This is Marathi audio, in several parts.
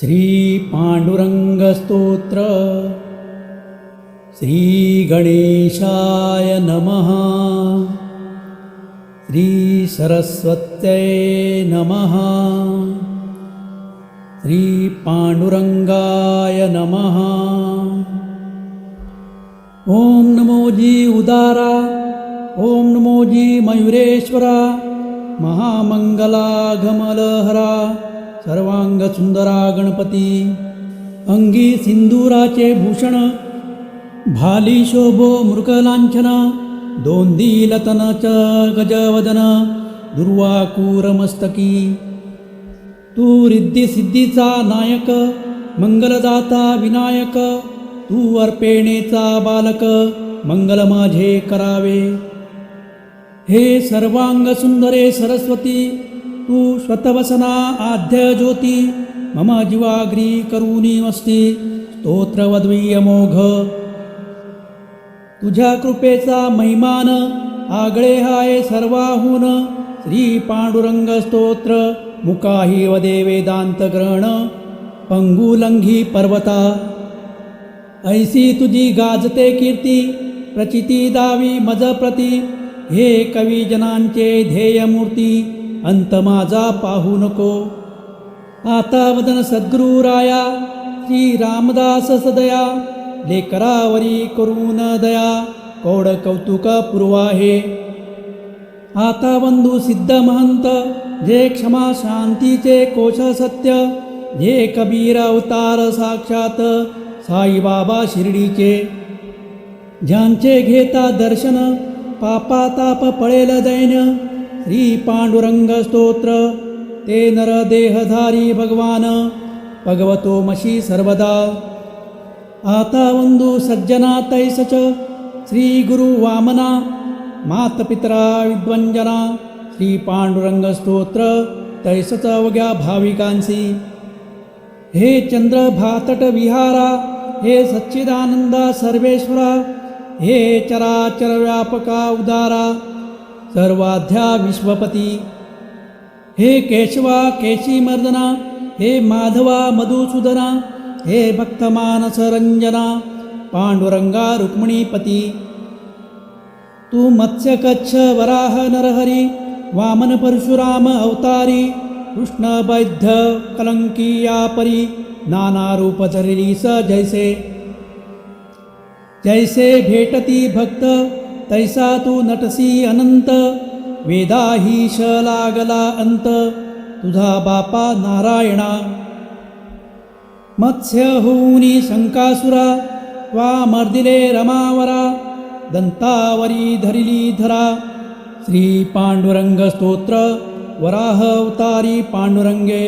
श्रीपाण्डुरङ्गस्तोत्र। श्रीगणेशाय नमः। श्रीसरस्वत्यै नमः। श्रीपाण्डुरङ्गाय नमः। ॐ नमो जी उदारा ॐ नमो जी मयुरेश्वरा सर्वांग सर्वांगसुंदरा गणपती. अंगी सिंदुराचे भूषण. भाली शोभो मृगलांछन. दोंदीलतन च गजवदन. दुर्वाकूरमस्तकी तू रिद्धिसिद्धीचा नायक मंगलदाता विनायक. तू अर्पेणेचा बालक मंगल माझे करावे. हे सर्वांग सुंदरे सरस्वती. तू स्वतवसना आद्य ज्योती मम जीवाग्री करुणीमस्ति स्तोत्रवद्वीयमोघ। तुझ्या कृपेचा महिमान आगळे हाय सर्वाहून श्री पांडुरंग स्तोत्र मुकाही वदे वेदांत ग्रहण पंगुलंघी पर्वता। ऐसी तुझी गाजते कीर्ती प्रचिती दावी मज प्रती हे कवी जनांचे ध्येयमूर्ती अंत माझा पाहू नको. आता वदन सद्गुरुराया श्री रामदास सदया लेकरावरी करून दया कोड कौतुक पुरवाहे. आता बंधू सिद्ध महंत जे क्षमा शांतीचे कोश सत्य जे कबीर अवतार साक्षात साईबाबा शिर्डीचे. ज्यांचे घेता दर्शन पापा ताप पळेल दैन श्री पांडुरंग स्तोत्र ते नर देहधारी भगवान भगवतो मशी सर्वदा। आता वंदू सज्जना तैसच श्री गुरु वामना मातपितरा विद्वंजना श्री पांडुरंग स्तोत्र तैसच अवघ्या भाविकांसी हे चंद्र भातट विहारा हे सच्चिदानंदा सर्वेश्वरा हे चराचर व्यापका उदारा सर्वाध्या विश्वपती हे केशवा केशीमर्दना हे माधवा मधुसूदना हे भक्तमानस रंजना पांडुरंगा रुक्मिणीपती। तू मत्स्य कच्छ वराह नरहरी वामन परशुराम अवतारी कृष्ण वैद्य कलंकी परी नाना रूप स जैसे। जैसे भेटती भक्त तैसा तू नटसी अनंत वेदाहीश लागला अंत तुझा बापा नारायणा। मत्स्य होऊनी शंकासुरा वा मर्दिले रमावरा दंतावरी धरिली धरा। श्री पांडुरंग स्तोत्र वराह अवतारी पांडुरंगे।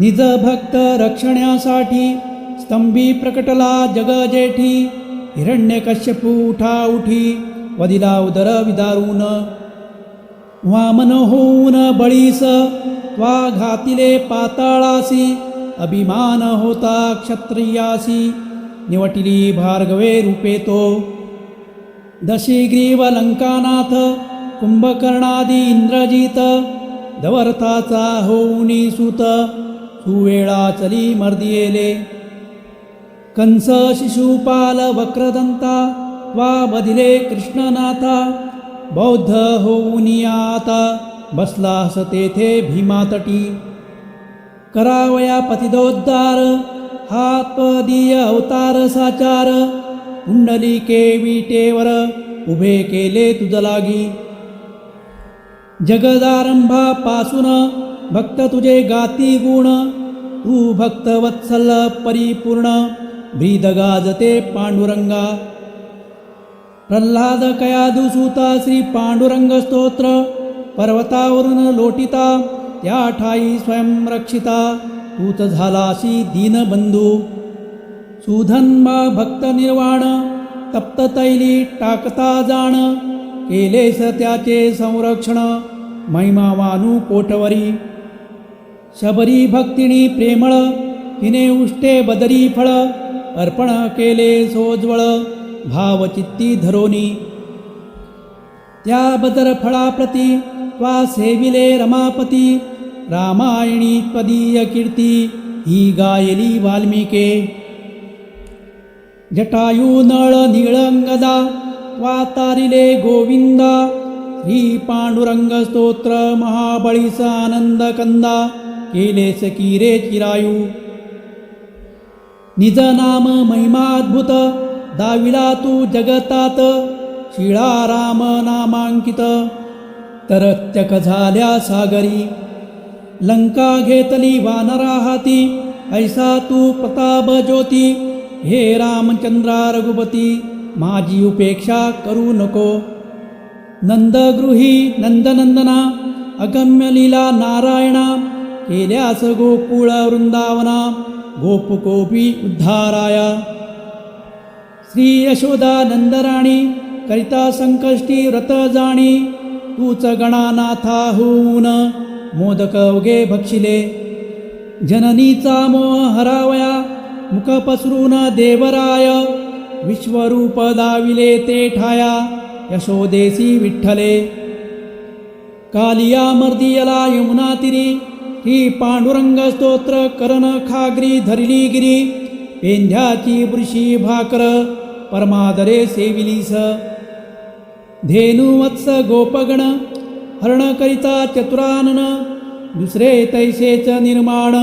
निज भक्त रक्षण्यासाठी स्तंभी प्रकटला जग जेठी हिरण्यकश्यपू उठा उठी वदिला उदर विदारून वामन होऊन बळीस त्वा घातिले पाताळासी अभिमान होता क्षत्रियासी निवटिली भार्गवे रूपे तो दशीग्रीव लंकानाथ कुंभकर्णादी इंद्रजित दवर्ताचा होऊनी सुत सुवेळा चली मर्दियेले कंस शिशुपाल वक्रदंता वा बधिले कृष्णनाथा बौद्ध होऊनी आता बसलास तेथे भीमातटी. करावया पतिदोद्धार हातपदीय अवतार साचार कुंडलिके विटेवर उभे केले तुझ लागी. जगदारंभापासून भक्त तुझे गाती गुण तू भक्तवत्सल परिपूर्ण. भीदगाजते गाजते पांडुरंगा। प्रल्हाद कयादुसूता श्री पांडुरंग स्तोत्र। पर्वतावरून लोटिता त्या ठाई स्वयंरक्षिता तूच झालाशी दीनबंधू सुधन्मा भक्त निर्वाण तप्त तैली टाकता जाण। केलेस त्याचे संरक्षण महिमावानू पोटवरी शबरी भक्तिणी प्रेमळ हिने उष्टे बदरी फळ। अर्पण केले सोज्वळ भावचित्ती धरोनी. त्या बदर फळाप्रती त्वा सेविले रमापती. रामायणी त्वदीय कीर्ती ही गायली वाल्मिके. जटायू नळ निळंगदा वातारिले गोविंदा. श्री पांडुरंग स्तोत्र महाबळीस आनंद कंदा केले सकीरे चिरायू? निज नाम महिमाद्भुत दाविला तू जगतात शिळाराम नामांकित तरत्यक झाल्या सागरी लंका घेतली वानरा हाती ऐसा तू प्रताप ज्योती हे रामचंद्रा रघुपती माझी उपेक्षा करू नको। नंदगृही नंदनंदना अगम्य लीला नारायणा केल्यास गोकुळ वृंदावना गोपकोपी उद्धाराय। श्री यशोदा नंदराणी करिता संकष्टी व्रत जाणी तूच गणानाथा होऊन मोदक उगे भक्षिले जननीचा मोह हरावया मुख पसरून देवराय विश्वरूप दाविले ते ठाया यशोदेसी विठ्ठले। कालिया मर्दियला यमुना तिरी ही पांडुरंग स्तोत्र करण खागरी धरली गिरी पेंध्याची वृषी भाकर परमादरे सेविलीस. धेनुवत्स गोपगण हरण करिता चतुरानन दुसरे तैसेच निर्माण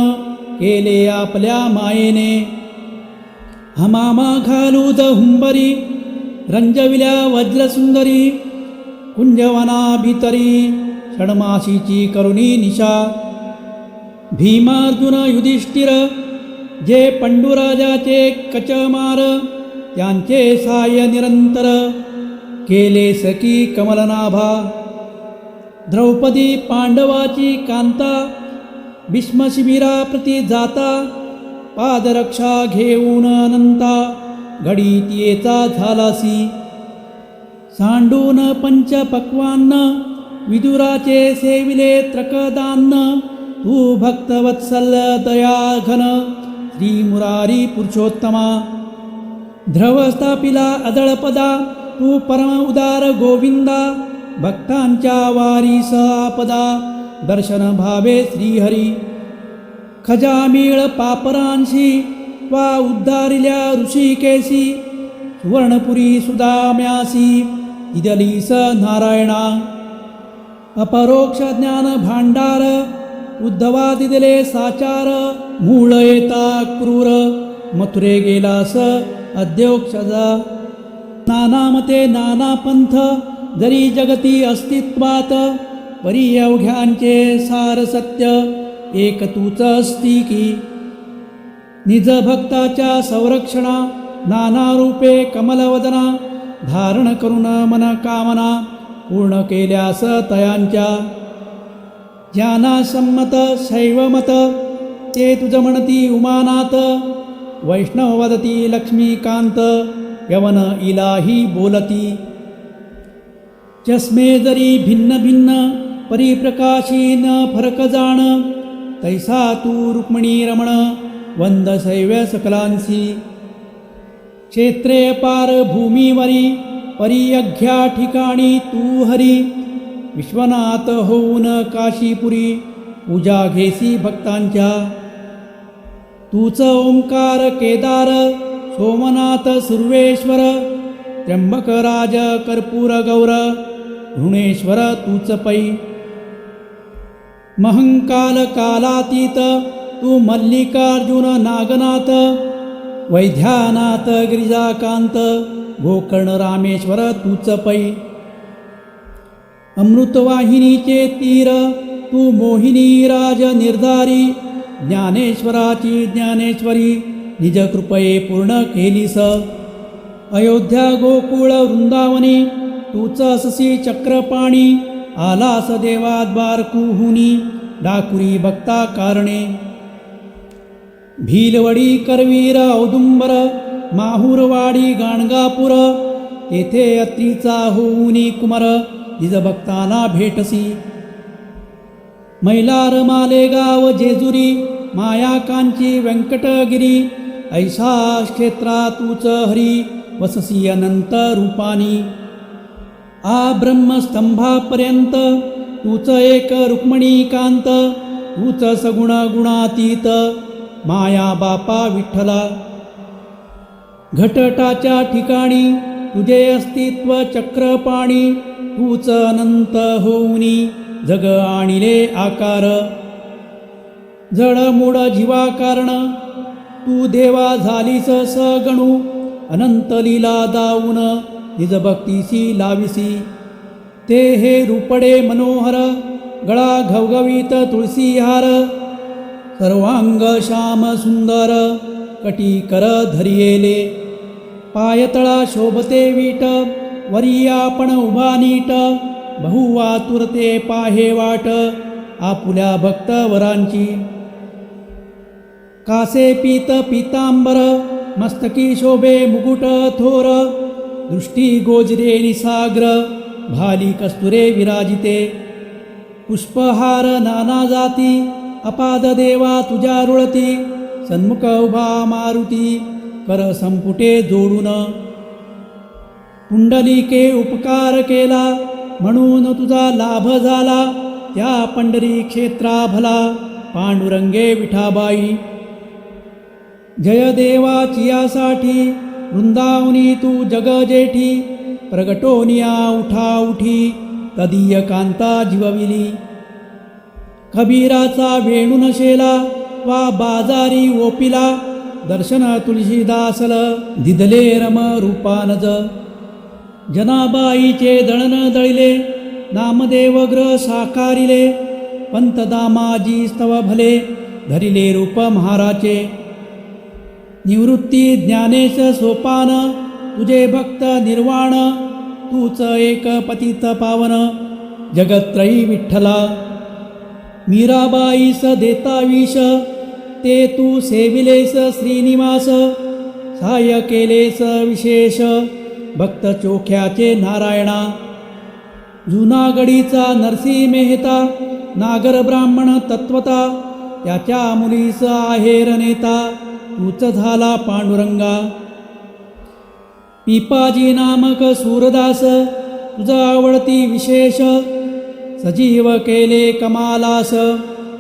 केले आपल्या मायेने. हमामा घालूद हुंबरी रंजविल्या वज्रसुंदरी कुंजवना भितरी षडमाशीची करुणी निशा. भीमार्जुन युधिष्ठिर जे पंडुराजाचे कचमार त्यांचे साय निरंतर केले सकी कमलनाभा. द्रौपदी पांडवाची कांता भीष्मशिबिराप्रती जाता पादरक्षा घेऊन अनंता घडीत येता झालासी. सांडून पंचपक्वान्न विदुराचे सेविले त्रकदान्न तू भक्तवत्सल दयाघन श्री मुरारी पुरुषोत्तमा. ध्रवस्थापिला अदळपदा तू परम उदार गोविंदा भक्तांच्या वारी आपदा दर्शन भावे श्रीहरी. खजामीळ पापरांशी वा उद्धारिल्या ऋषिकेशी सुवर्णपुरी सुदाम्यासी स नारायणा. अपरोक्ष ज्ञान भांडार उद्धवा दिले साचार मूळ येता क्रूर मथुरे गेलास अद्योक्षजा नानामते नाना पंथ जरी जगती अस्तित्वात परी अवघ्यांचे सार सत्य एक तूच असती की निज भक्ताच्या संरक्षणा नाना रूपे कमलवदना धारण करून मन कामना पूर्ण केल्यास तयांच्या ज्ञाना संमत शैवमत ते तुझ म्हणती उमानाथ वैष्णव वदती लक्ष्मीकांत यवन इलाही बोलती. जस्मे जरी भिन्न भिन्न परिप्रकाशी न फरक जाण. तैसा तू रुक्मिणी रमण वंद शैव्य सकलांसी. क्षेत्रे पार भूमीवरी परियघ्या ठिकाणी तू हरी. विश्वनाथ होऊन काशीपुरी पूजा घेसी भक्तांच्या. तूच ओंकार केदार सोमनाथ सुर्वेश्वर त्र्यंबक राज कर्पूर गौर ऋणेश्वर तूच पै. महंकाल कालातीत तू मल्लिकार्जुन नागनाथ वैद्यानाथ गिरिजाकांत गोकर्ण रामेश्वर तूच पै. अमृतवाहिनीचे तीर तू मोहिनी राज निर्धारी ज्ञानेश्वराची ज्ञानेश्वरी निज कृपये पूर्ण केलीस. अयोध्या गोकुळ वृंदावनी तूच अससी चक्रपाणी आलास देवाद्वारकुहुनी डाकुरी भक्ता कारणे. भीलवडी करवीर औदुंबर माहुरवाडी गाणगापूर तेथे अत्रीचा होऊनी कुमार. निज भक्तांना भेटसी। मैलार मालेगाव जेजुरी मायाकांची व्यंकटगिरी ऐसा क्षेत्रा तूच हरी वससी अनंत रूपानी। आ ब्रह्मस्तंभापर्यंत तूच एक रुक्मिणीकांत तूच सगुण गुणातीत माया बापा विठ्ठला। घटटाच्या ठिकाणी तुझे अस्तित्व चक्रपाणी तूच अनंत होऊनी जग आणिले आकार. जडमूड जीवा कारण तू देवा झालीस सगणू अनंत लीला दाऊन निज भक्तीसी लाविसी. ते हे रूपडे मनोहर गळा घवघवीत तुळसी हार सर्वांग श्याम सुंदर कटी कर धरियेले. पायतळा शोभते वीट वरी उभा नीट बहुवातुरते पाहे वाट आपुल्या भक्त वरांची. कासे पीत पीतांबर मस्तकी शोभे मुकुट थोर दृष्टी गोजरे निसाग्र भाली कस्तुरे विराजिते. पुष्पहार नाना जाती अपाद देवा तुझ्या रुळती सन्मुख उभा मारुती कर संपुटे जोडून. पुंडलिके उपकार केला. म्हणून तुझा लाभ झाला. त्या पंढरी क्षेत्रा भला. पांडुरंगे विठाबाई. जयदेवाचियासाठी यासाठी वृंदावनी तू जग जेठी प्रगटोनिया उठा उठी. तदीय कांता जीवविली. कबीराचा वेणू नशेला. वा बाजारी ओपिला. दर्शन तुलसीदासल. दिदले रम रूपानज. जनाबाईचे दळण दळिले नामदेवग्र साकारिले पंतदामाजी स्तव भले धरिले रूप महाराचे निवृत्ती ज्ञानेश सोपान तुझे भक्त निर्वाण तूच एक पतित पावन जगत्रयी विठ्ठला. मीराबाईस देता विष ते तू सेविलेस श्रीनिवास सहाय्य केलेस विशेष. भक्त चोख्याचे नारायणा. जुनागडीचा नरसी मेहता नागर ब्राह्मण तत्वता त्याच्या मुलीस आहेर नेता तूच झाला पांडुरंगा. पिपाजी नामक सूरदास तुझा आवडती विशेष सजीव केले कमालास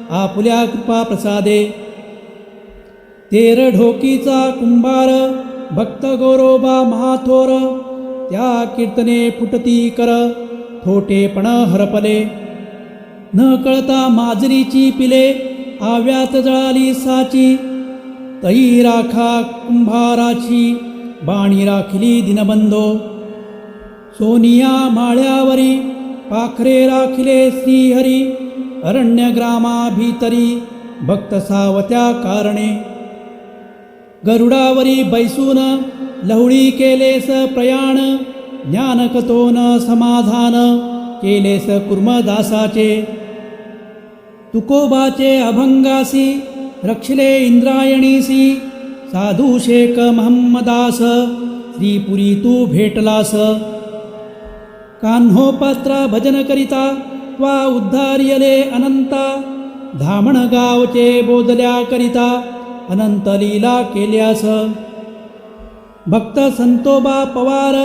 आपुल्या कृपा प्रसादे. तेर ढोकीचा कुंभार भक्त गोरोबा महाथोर त्या कीर्तने फुटती कर थोटेपण हरपले न कळता माजरीची पिले आव्यात जळाली साची. तई राखा कुंभाराची बाणी राखिली दिनबंधो सोनिया माळ्यावरी पाखरे राखिले श्रीहरी. अरण्यग्रामाभितरी भक्त सावत्या कारणे. गरुडावरी बैसून लहुळी केलेस प्रयाण ज्ञानकतोन समाधान केलेस कुर्मदासाचे। तुकोबाचे अभंगासी रक्षले इंद्रायणीसी साधू शेख महम्मदास श्रीपुरी तू भेटलास। कान्होपात्रा भजन करिता त्वा उद्धार्यले अनंता धामण गावचे बोधल्या करिता अनंत लीला केल्यास। भक्त संतोबा पवार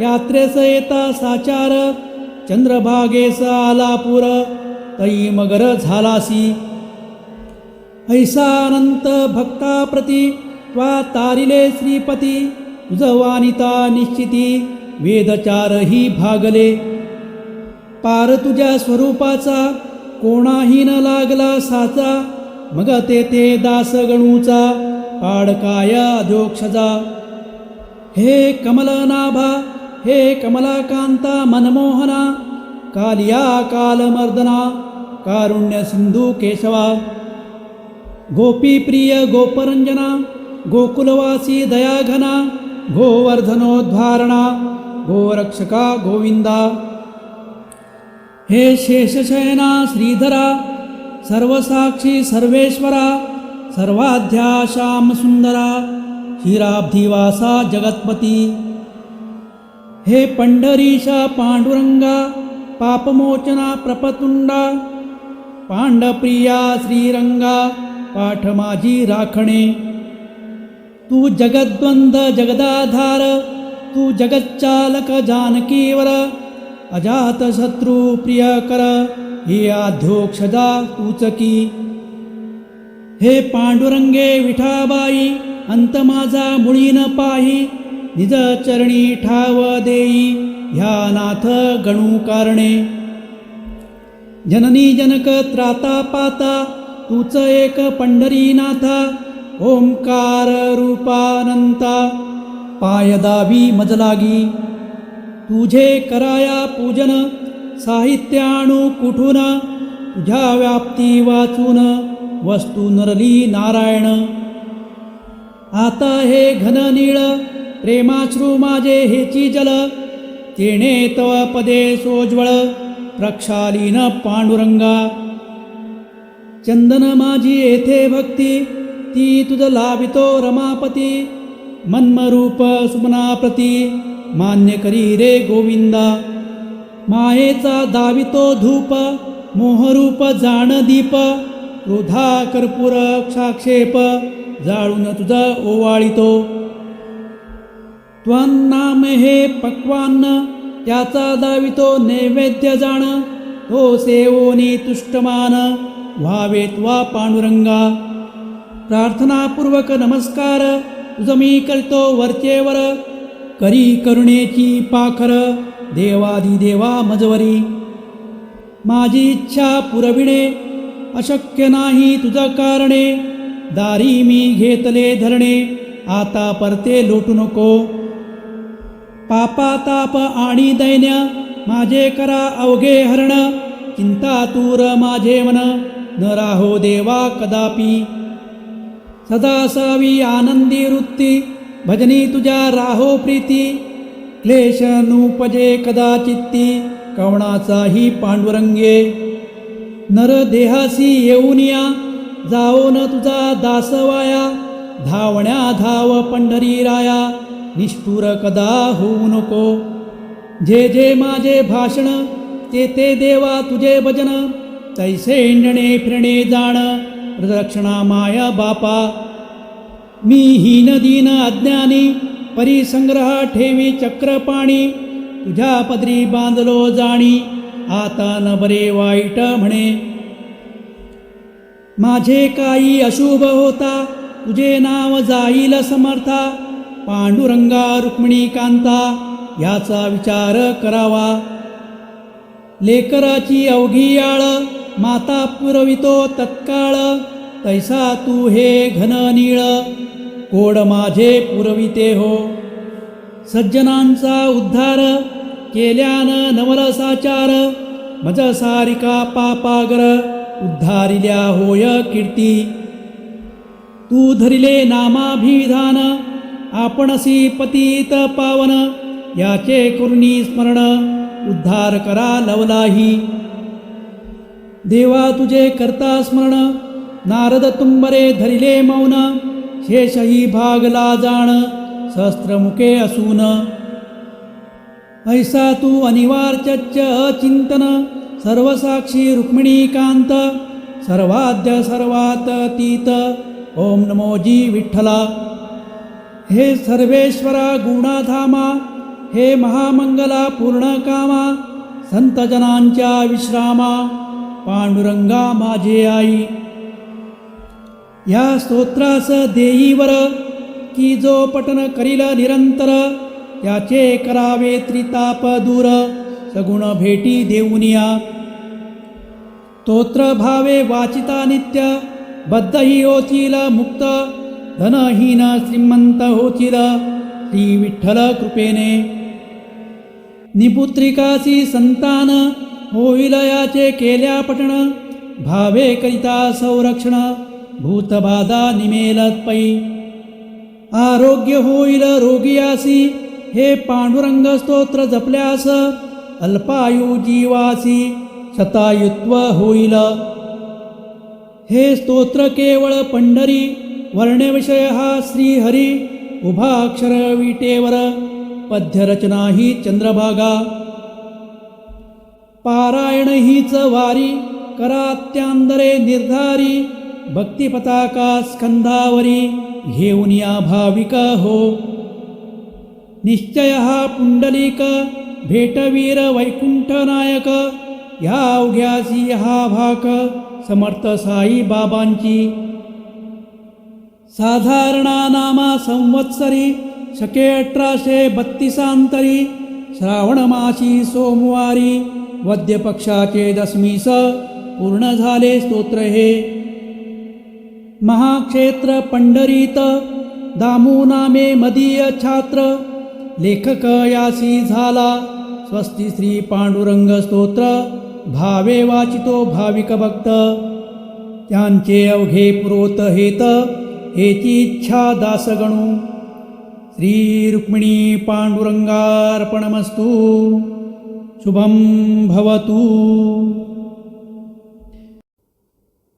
यात्रेस येता साचार चंद्रभागेस आलापूर तई मगर झालासी. ऐसा अनंत भक्ताप्रती त्वा तारिले श्रीपती तुझवानिता निश्चिती वेदचारही भागले. पार तुझ्या स्वरूपाचा कोणाही न लागला साचा मग ते दासगणूचा पाडकाय अधोक्षजा हे कमलनाभा हे कमलाकांता मनमोहना कालिया कालमर्दना कारुण्य सिंधू केशवा गोपीप्रिय गोपरंजना गोकुलवासी दयाघना गोवर्धनोद्धारणा गोरक्षका गोविंदा हे शेषशयना श्रीधरा सर्वसाक्षी सर्वेश्वरा सर्वाध्या श्यामसुंदरा हिराब्धिवासा जगत्पती। हे पंढरीशा पांडुरंगा पापमोचना प्रपतुंडा पांडप्रिया श्रीरंगा पाठ माझी राखणे। तू जगद्वंद जगदाधार तू जगच्चालक जानकीवर अजात शत्रू प्रिय कर हे आध्योक्षजा तूचकी हे पांडुरंगे विठाबाई अंत माझा मुळीन पाही. निज चरणी ठाव देई. ह्या नाथ गणू कारणे. जननी जनक त्राता पाता. तूच एक पंढरीनाथा ओंकार रूपानंता. पायदावी मजलागी तुझे कराया पूजन. साहित्याणू कुठून. तुझ्या व्याप्ती वाचून. वस्तू नरली नारायण. आता हे घन नीळ प्रेमाश्रू माझे हेची जल तेणे तव पदे सोज्वळ प्रक्षालीन पांडुरंगा. चंदन माझी येथे भक्ती ती तुझ लावितो रमापती. मन्मरूप सुमनाप्रती मान्य करी रे गोविंदा. मायेचा दावितो धूप मोहरूप जाण दीप क्रोधा कर्पूर क्षाक्षेप. जाळून तुझा ओवाळितो. त्वन्नाम हे पक्वान्न त्याचा दावितो नैवेद्य जाण. तो सेवोनी तुष्टमान व्हावे त्वा पांडुरंगा. प्रार्थनापूर्वक नमस्कार तुझं मी करतो वरचेवर. करी करुणेची पाखर देवादिदेवा मजवरी. माझी इच्छा पुरविणे अशक्य नाही तुझं कारणे. दारी मी घेतले धरणे आता परते लोटू नको. पापा ताप आणि दैन्य माझे करा अवघे हरण चिंता तूर माझे मन न राहो देवा कदापि. सदा असावी आनंदी वृत्ती भजनी तुझ्या राहो प्रीती. क्लेश नूपजे कदाचित्ती कवणाचाही पांडुरंगे. नर देहासी येऊन या जाओ न तुझा दासवाया धावण्या धाव पंढरी राया निष्ठुर कदा होऊ नको. जे जे माझे भाषण ते ते देवा तुझे भजन तैसे इंडणे फिरणे जाण प्रदक्षिणा माया बापा. मी हीन दीन अज्ञानी परिसंग्रह ठेवी चक्रपाणी तुझ्या पदरी बांधलो जाणी आता न बरे वाईट म्हणे. माझे काही अशुभ होता. तुझे नाव जाईल समर्था. पांडुरंगा रुक्मिणी कांता याचा विचार करावा. लेकराची अवघी आळ माता पुरवितो तत्काळ. तैसा तू हे घन नीळ कोड माझे पुरविते हो. सज्जनांचा उद्धार केल्यान नवरसाचार मज सारिका पापागर. उद्धारिल्या होय कीर्ती. तू धरिले नामाभिधान आपणसी पतीत पावन याचे करुणी स्मरण उद्धार करा लवलाही. देवा तुझे करता स्मरण नारद तुंबरे धरिले मौन शेषही भागला जाण सहस्त्रमुखे असून. ऐसा तू अनिवार्यच अचिंतन सर्वसाक्षी रुक्मिणीकांत सर्वाद्य सर्वात तीत ओम नमोजी विठ्ठला. हे सर्वेश्वरा गुणाधामा हे महामंगला पूर्णकामा संतजनांच्या विश्रामा पांडुरंगा माझे आई. या स्तोत्रास देईवर की जो पठन करील निरंतर त्याचे करावे त्रिताप दूर सगुण भेटी देऊनिया स्तोत्रभावे वाचिता नित्य बद्धही होतील मुक्त धनहीन श्रीमंत होतील श्री विठ्ठल कृपेने निपुत्रिकासी संतान होईल याचे केल्या पटण भावे करिता संरक्षण भूतबाधा निमेलत पै आरोग्य होईल रोगियासी हे पांडुरंग स्तोत्र जपल्यास अल्पायु जीवासी शतायुत्व होईल हे स्तोत्र केवळ पंढरी वर्णविषय हा श्रीहरी उभा अक्षर विटेवर पद्यरचना ही चंद्रभागा पारायण हीच वारी करात्यांदरे निर्धारी भक्तिपताका स्कंधावरी घेऊन या भाविक हो निश्चय हा पुंडलिक भेटवीर वैकुंठनायक या अवघ्यासी हा भाक समर्थ साई बाबांची. साधारणा नामा संवत्सरी शके अठराशे बत्तीसांतरी श्रावण मासी सोमवारी वद्यपक्षाचे दशमीस पूर्ण झाले स्तोत्र हे. महाक्षेत्र पंढरीत दामू नामे मदीय छात्र लेखक यासी झाला स्वस्ती श्री पांडुरंग स्तोत्र. भावे वाचितो भाविक भक्त. त्यांचे अवघे पुरोत हेत हेची इच्छा दासगणू. श्री रुक्मिणी पांडुरंगार्पणमस्तू. शुभं भवतु.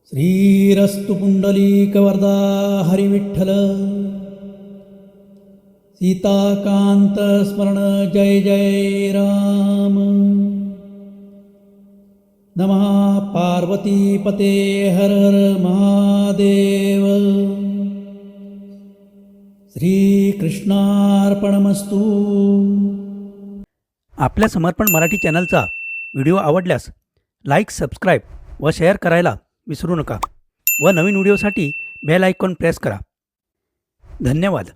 श्रीरस्तु पुण्डलीकवरदा हरिविठ्ठल. सीताकान्तस्मरण जय जय राम. नमः पार्वतीपते हर हर महादेव। श्रीकृष्णार्पणमस्तू। आपल्या समर्पण मराठी चॅनलचा व्हिडिओ आवडल्यास लाईक सबस्क्राईब व शेअर करायला विसरू नका व नवीन व्हिडिओसाठी बेल आयकॉन प्रेस करा. धन्यवाद.